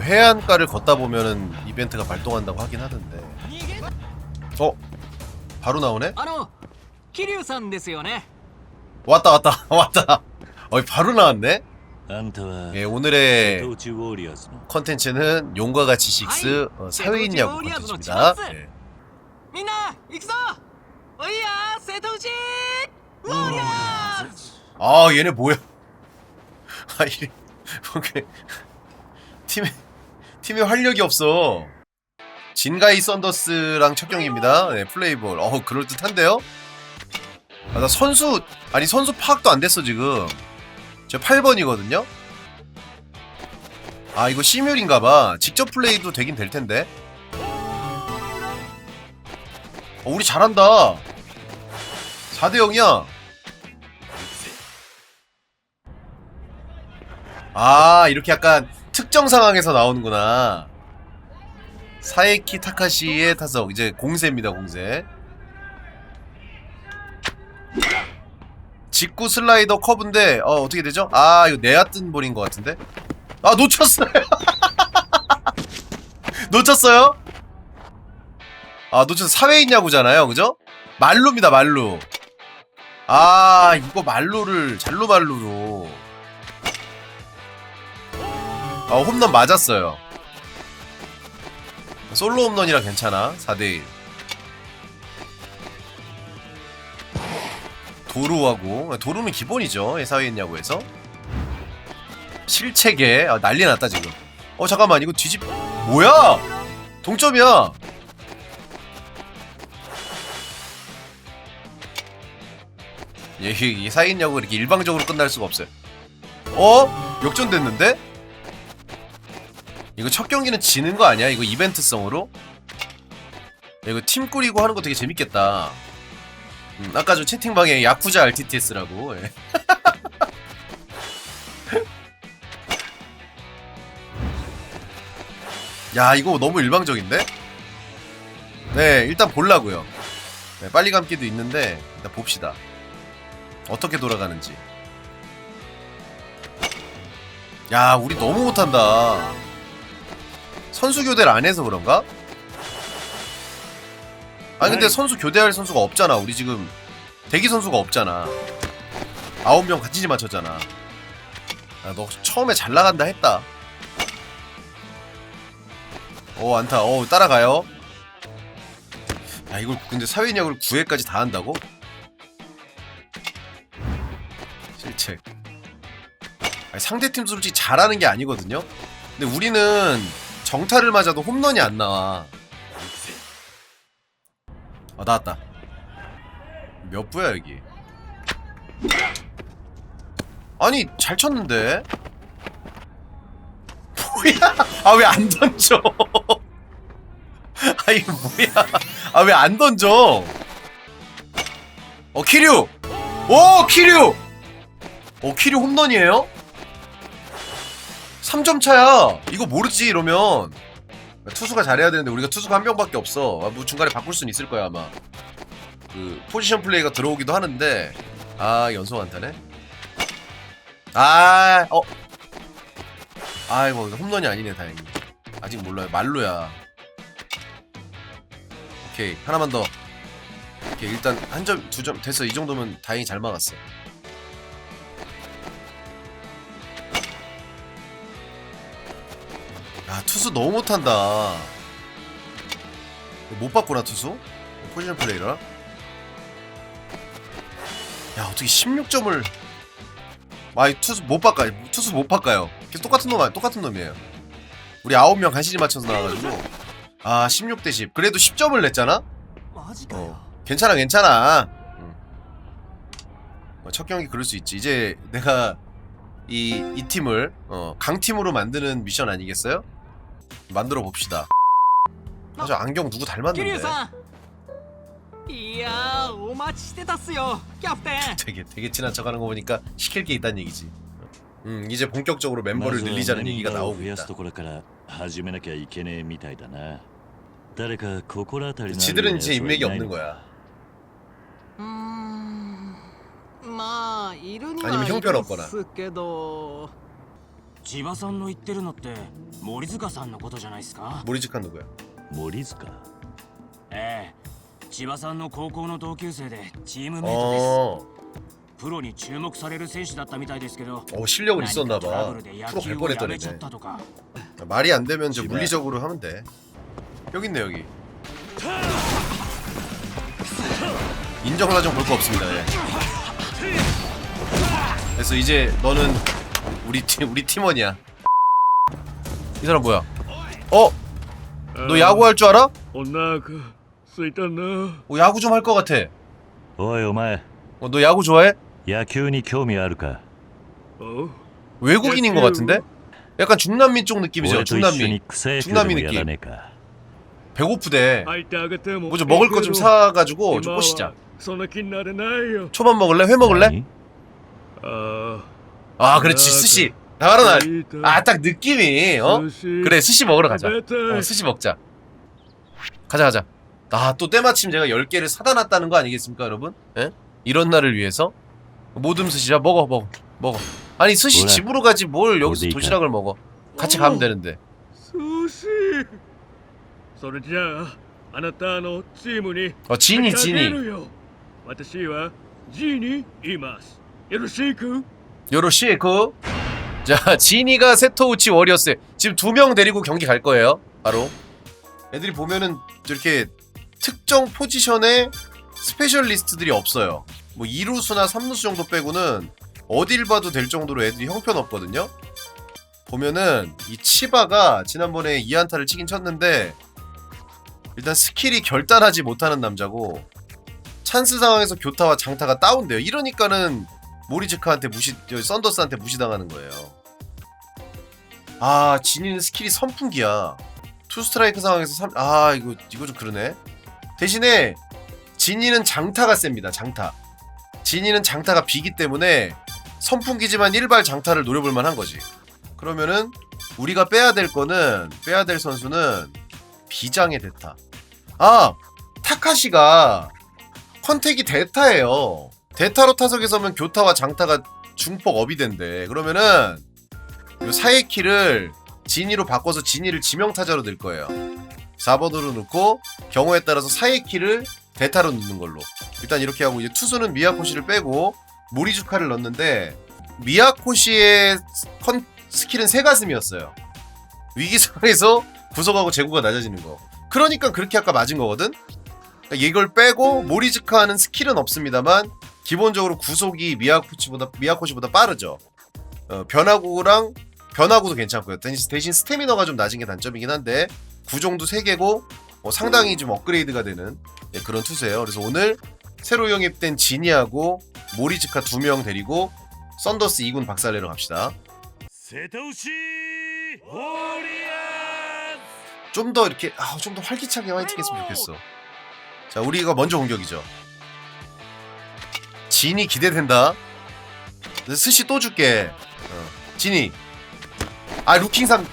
해안가를 걷다 보면은 이벤트가 발동한다고 하긴 하던데. 어? 바로 나오네? あの桐生さんですよね 왔다 왔다 왔다. 어 바로 나왔네. あんたは 예 오늘의 瀬戸内ウォリアーズの 컨텐츠는 용과 같이 식스 어, 사회인 야구 세도지 컨텐츠입니다. 오리아즈노 예. みんな行くぞおいや瀬戸内ウォリアーズ 아 얘네 뭐야? 아 이게 뭔가 팀에 팀에 활력이 없어. 진가이 썬더스랑 첫 경기입니다. 네, 플레이볼. 어 그럴 듯한데요? 아, 나 선수 아니 선수 파악도 안 됐어 지금. 저 8번이거든요. 아 이거 시뮬인가봐. 직접 플레이도 되긴 될 텐데. 어, 우리 잘한다. 4대 0이야. 아 이렇게 약간 특정 상황에서 나오는구나. 사에키 타카시의 타석. 이제 공세입니다 공세. 직구 슬라이더 커브인데 어 어떻게 되죠? 아 이거 내야 뜬 볼인 것 같은데? 아 놓쳤어요. 놓쳤어요? 아 놓쳤어 사회인 야구잖아요 그죠? 말루입니다 말루. 아 이거 말루를 잘로 말루로 아 홈런 맞았어요. 솔로 홈런이라 괜찮아. 4대1 도루하고 도루는 기본이죠. 사회인 야구에서. 실책에 아, 난리 났다 지금. 어 잠깐만 이거 뒤집 뭐야? 동점이야. 예, 사회인 야구 이렇게 일방적으로 끝날 수가 없어요. 어? 역전됐는데? 이거 첫 경기는 지는 거 아니야? 이거 이벤트성으로? 야, 이거 팀 꾸리고 하는 거 되게 재밌겠다. 음, 아까 저 채팅방에 야쿠자 RTTS라고. 예. 야, 이거 너무 일방적인데? 네, 일단 볼라고요. 네, 빨리 감기도 있는데 일단 봅시다. 어떻게 돌아가는지. 야, 우리 너무 못한다. 선수 교대를 안 해서 그런가? 아니 근데. 선수 교대할 선수가 없잖아. 우리 지금 대기 선수가 없잖아. 아홉 명 같이 맞췄잖아. 아, 너 처음에 잘 나간다 했다. 오 안타. 오 따라가요. 야 이걸 근데 사회인 야구를 9회까지 다 한다고? 실책. 아니, 상대팀 솔직히 잘하는 게 아니거든요. 근데 우리는 정타를 맞아도 홈런이 안 나와. 아 나왔다. 몇 부야 여기? 아니 잘 쳤는데. 뭐야? 아 왜 안 던져? 아이 뭐야? 아 왜 안 던져? 어 키류. 오 키류. 오 키류 홈런이에요? 3점 차야. 이거 모르지 이러면. 투수가 잘해야 되는데 우리가 투수가 한 명밖에 없어. 아, 뭐 중간에 바꿀 수는 있을 거야 아마. 그 포지션 플레이가 들어오기도 하는데 아 연속 안타네. 아 어. 아이고 홈런이 아니네 다행히. 아직 몰라요 말로야. 오케이 하나만 더. 오케이 일단 한 점 두 점 됐어 이 정도면 다행히 잘 막았어. 야 투수 너무 못한다. 못 봤구나 투수? 포지션 플레이라 야 어떻게 16점을. 아 이 투수 못 바꿔요 투수 못 바꿔요. 계속 똑같은 놈 아니 똑같은 놈이에요. 우리 9명 간신히 맞춰서 나와가지고. 아 16 대 10 그래도 10점을 냈잖아? 어 괜찮아 괜찮아. 뭐 첫 경기 그럴 수 있지. 이제 내가 이, 이 팀을 어, 강팀으로 만드는 미션 아니겠어요? 만들어 봅시다. 사실 안경 누구 닮았는데? いやお待ちしてたっすよキャプテン 되게 되게 친한 척하는 거 보니까 시킬 게 있다는 얘기지. 음 이제 본격적으로 멤버를 늘리자는 얘기가 나오고 있다. 始めなきゃいけねえみたいだな.誰か心当たり 나는 사람이 지들은 이제 인맥이 없는 거야. 음, 아니면 형편 없거나. 千葉さんの言ってるのって森塚さんのことじゃないですか 모리즈카 누구야? 森塚ええ千葉さんの高校の同級生でチームメイトです 어, プロに注目される選手だったみたいですけど 어 실력은 何かトラ 있었나봐 ブルで野 프로 球 갈 をや 뻔했다 めちゃっ 그랬네 たとか 말이 안 되면 저 집에. 물리적으로 하면 돼 여기 있네 여기 인정사정 볼 거 없습니다 예. 그래서 이제 너는 우리 팀 우리 팀원이야 이 사람 뭐야 어? 너 야구할 줄 알아? お腹すいたな 어, 야구 좀 할 것 같아 おいお前 어, 너 야구 좋아해? 野球に興味あるかお 외국인인 것 같은데? 약간 중남미 쪽 느낌이죠 俺と一緒 중남미 に草野球でもやらねえか 배고프대 入ってあげても 뭐 좀 먹을 거 좀 사가지고 좀 今は 꼬시자 そんな気になれないよ 초밥 먹을래? 회 먹을래? 何あ 아 그렇지 아, 스시 나가라 아 아 딱 느낌이 어? 그래 스시 먹으러 가자 食べたい 어, 스시 먹자 가자 가자 아 또 때마침 제가 10개를 사다 놨다는 거 아니겠습니까 여러분? 예? 이런 날을 위해서 모듬 스시야 먹어 먹어 먹어 아니 스시 그래. 집으로 가지 뭘 여기서 어디가? 도시락을 먹어 같이 가면 되는데 寿司それじゃああなたのチームに 어 지니 かけ 지니 るよ私はジーに言いますよろしく 요로시에코 자 지니가 세토우치 워리어스. 지금 두 명 데리고 경기 갈 거예요 바로. 애들이 보면은 이렇게 특정 포지션에 스페셜리스트들이 없어요. 뭐 2루수나 3루수 정도 빼고는 어딜 봐도 될 정도로 애들이 형편없거든요. 보면은 이 치바가 지난번에 2안타를 치긴 쳤는데 일단 스킬이 결단하지 못하는 남자고 찬스 상황에서 교타와 장타가 다운돼요. 이러니까는 모리즈카한테 무시 저 썬더스한테 무시당하는 거예요. 아 진이는 스킬이 선풍기야. 투 스트라이크 상황에서 3... 아 이거 이거 좀 그러네. 대신에 진이는 장타가 셉니다. 장타. 진이는 장타가 비기 때문에 선풍기지만 일발 장타를 노려볼 만한 거지. 그러면은 우리가 빼야 될 거는 빼야 될 선수는 비장의 대타. 아 타카시가 컨택이 대타예요. 대타로 타석에 서면 교타와 장타가 중폭 업이 된대. 그러면은 요 사이키를 진이로 바꿔서 진이를 지명타자로 낼 거예요. 4번으로 넣고 경우에 따라서 사이키를 대타로 넣는 걸로. 일단 이렇게 하고 이제 투수는 미야코시를 빼고 모리주카를 넣는데 미야코시의 컨 스킬은 새 가슴이었어요. 위기 상황에서 구속하고 제구가 낮아지는 거. 그러니까 그렇게 아까 맞은 거거든. 그러니까 이걸 빼고 모리즈카는 스킬은 없습니다만 기본적으로 구속이 미야코치보다 미야코치보다 빠르죠. 어, 변화구랑 변화구도 괜찮고요. 대신, 대신 스태미너가 좀 낮은 게 단점이긴 한데 구종도 3개고 어, 상당히 좀 업그레이드가 되는 네, 그런 투수예요. 그래서 오늘 새로 영입된 지니하고 모리즈카 두 명 데리고 썬더스 2군 박살내러 갑시다. 좀 더 이렇게 아, 좀 더 활기차게 화이팅했으면 좋겠어. 자, 우리가 먼저 공격이죠. 진이 기대된다. 스시 또 줄게. 어. 진이. 아, 루킹상.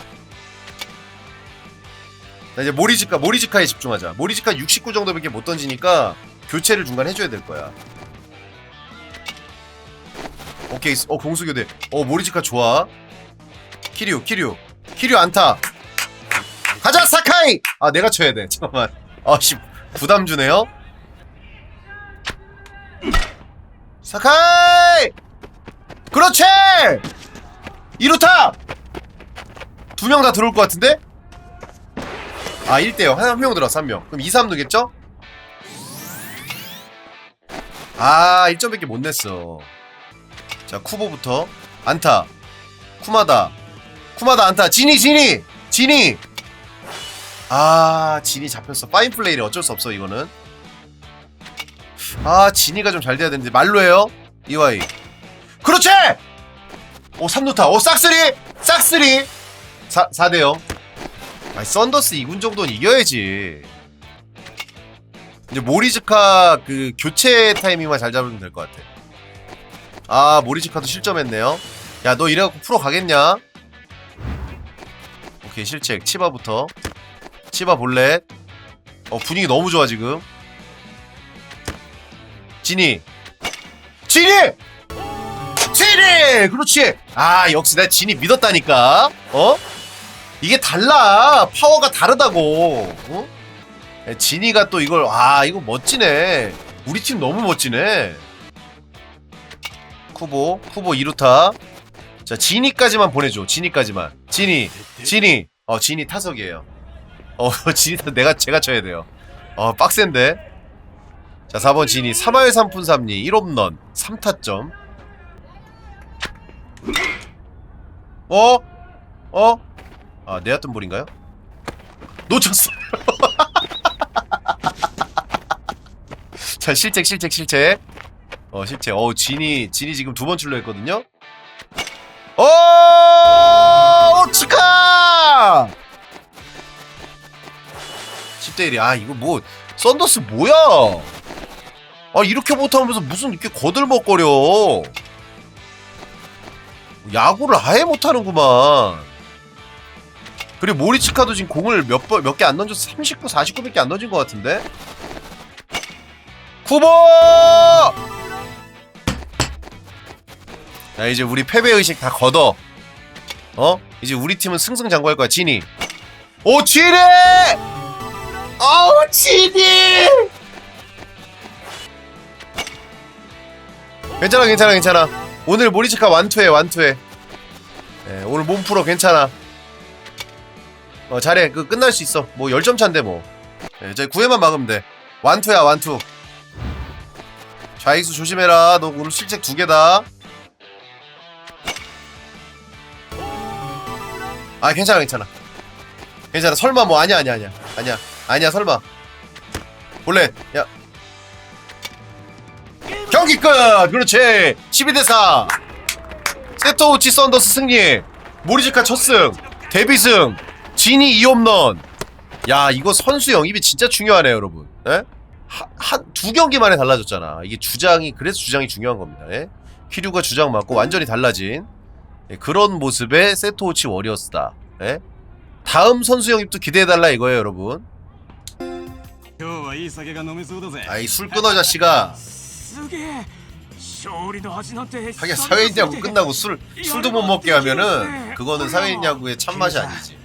자, 이제 모리즈카, 모리즈카에 집중하자. 모리즈카 69 정도밖에 못 던지니까 교체를 중간 해줘야 될 거야. 오케이, 어 공수교대. 어 모리즈카 좋아. 키류, 키류, 키류 안타. 가자 사카이! 아 내가 쳐야 돼. 잠깐만. 아씨 부담 주네요. 사카이! 그렇지! 2루타! 두명 다 들어올 것 같은데? 아 1대0 한명 들어왔어 한 명. 그럼 2, 3루겠죠? 아 1점밖에 못 냈어. 자 쿠보부터 안타. 쿠마다. 쿠마다 안타. 지니 지니! 지니! 아 진이 잡혔어 파인 플레이를 어쩔 수 없어 이거는 아 진이가 좀 잘 돼야 되는데 말로 해요. 이와이. 그렇지! 오 3루타. 오 싹쓸이! 싹쓸이! 4, 4대0 아니 썬더스 2군 정도는 이겨야지. 이제 모리즈카 그 교체 타이밍만 잘 잡으면 될 것 같아. 아 모리즈카도 실점했네요. 야 너 이래갖고 프로 가겠냐? 오케이 실책. 치바부터. 치바 볼렛. 어 분위기 너무 좋아 지금 진이. 진이! 진이! 그렇지. 아 역시 내가 진이 믿었다니까. 어? 이게 달라. 파워가 다르다고. 어? 에, 진이가 또 이걸 아 이거 멋지네. 우리 팀 너무 멋지네. 쿠보 쿠보 이루타. 자 진이까지만 보내줘. 진이까지만. 진이 진이. 어 진이 타석이에요. 어 타 내가 제가 쳐야 돼요. 어 빡센데 자 4번 진이 3할 3푼 3리. 1홈런 3타점. 어? 어? 아 내였던 볼인가요? 놓쳤어. 자 실책 실책 실책. 어 실책. 어 진이 진이 지금 두 번 출루 했거든요. 어! 축하 10대 1이 아 이거 뭐 썬더스 뭐야 아 이렇게 못하면서 무슨 이렇게 거들먹거려. 야구를 아예 못하는구만. 그리고 모리치카도 지금 공을 몇 번 몇 개 안 던져서 39, 49밖에 안 던진 것 같은데? 쿠보! 야 이제 우리 패배의식 다 걷어. 어? 이제 우리 팀은 승승장구할 거야 진이. 오 진이! 어우 진이 괜찮아 괜찮아 괜찮아. 오늘 모리치카 완투해 완투해. 예, 오늘 몸 풀어 괜찮아. 어 잘해. 그 끝날 수 있어. 뭐 10점 차인데 뭐. 예, 이제 9회만 막으면 돼. 완투야 완투. 좌익수 조심해라. 너 오늘 실책 두 개다. 아 괜찮아 괜찮아. 괜찮아. 설마 뭐 아니야 아니야 아니야. 아니야. 아니야 설마. 원래? 야 경기 끝! 그렇지. 12대4. 세토우치 썬더스 승리. 모리지카 첫승. 데뷔승. 진이 2홈런. 야, 이거 선수 영입이 진짜 중요하네요, 여러분. 예? 한두 경기 만에 달라졌잖아. 이게 주장이 그래서 주장이 중요한 겁니다. 예? 키류가 주장 맞고 완전히 달라진 예, 그런 모습의 세토우치 워리어스다. 예? 다음 선수 영입도 기대해달라 이거예요, 여러분. 아이술 끊어 자식아. 하긴 사회인 야구 끝나고 술 술도 못 먹게 하면은 그거는 사회인 야구의 참맛이 아니지.